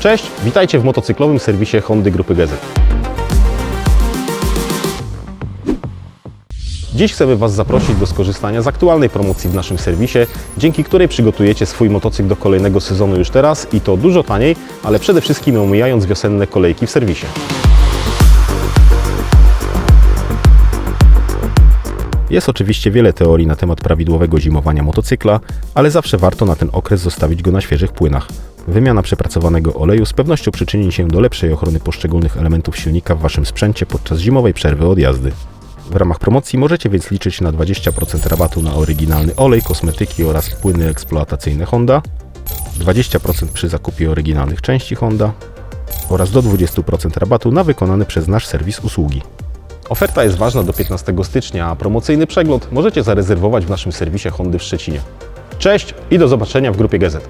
Cześć, witajcie w motocyklowym serwisie Hondy Grupy GZ. Dziś chcemy Was zaprosić do skorzystania z aktualnej promocji w naszym serwisie, dzięki której przygotujecie swój motocykl do kolejnego sezonu już teraz i to dużo taniej, ale przede wszystkim omijając wiosenne kolejki w serwisie. Jest oczywiście wiele teorii na temat prawidłowego zimowania motocykla, ale zawsze warto na ten okres zostawić go na świeżych płynach. Wymiana przepracowanego oleju z pewnością przyczyni się do lepszej ochrony poszczególnych elementów silnika w Waszym sprzęcie podczas zimowej przerwy od jazdy. W ramach promocji możecie więc liczyć na 20% rabatu na oryginalny olej, kosmetyki oraz płyny eksploatacyjne Honda, 20% przy zakupie oryginalnych części Honda oraz do 20% rabatu na wykonane przez nasz serwis usługi. Oferta jest ważna do 15 stycznia, a promocyjny przegląd możecie zarezerwować w naszym serwisie Hondy w Szczecinie. Cześć i do zobaczenia w grupie GZ.